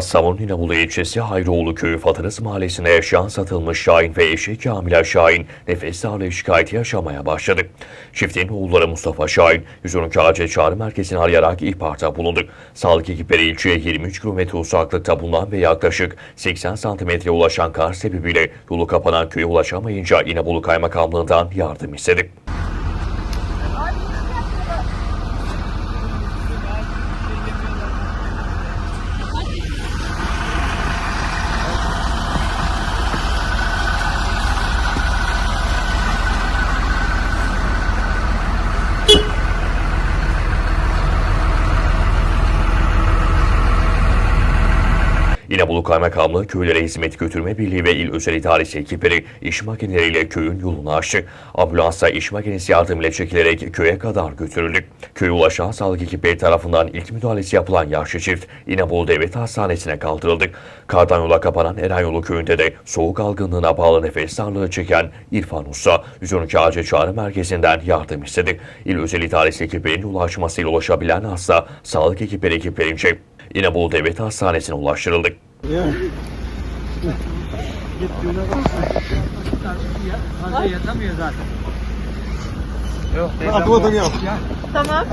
Samsun İnebolu ilçesi Hayroğlu köyü Fatırız mahallesinde yaşayan satılmış Şahin ve eşi Kamile Şahin nefes darlığı şikayeti yaşamaya başladı. Çiftin oğulları Mustafa Şahin 112 acil çağrı merkezini arayarak ihbarda bulundu. Sağlık ekipleri ilçeye 23 kilometre uzaklıkta bulunan ve yaklaşık 80 santimetre ulaşan kar sebebiyle yolu kapanan köye ulaşamayınca İnebolu Kaymakamlığından yardım istedi. İnebolu Kaymakamlığı köylere hizmet götürme birliği ve il özel idaresi ekipleri iş makineleriyle köyün yolunu açtı. Ambulansla iş makinesi yardımıyla çekilerek köye kadar götürüldü. Köye ulaşan sağlık ekipleri tarafından ilk müdahalesi yapılan yaşlı çift İnebolu Devlet Hastanesi'ne kaldırıldı. Kardan yola kapanan Erenyolu köyünde de soğuk algınlığına bağlı nefes darlığı çeken İrfan Usta 112 acil çağrı merkezinden yardım istedi. İl özel idaresi ekiplerinin ulaşmasıyla ulaşabilen hasta sağlık ekipleri ekiplerince İnebolu Devlet Hastanesi'ne ulaştırıldı. Fazla yatamıyor zaten. Yok, da yok. Tamam.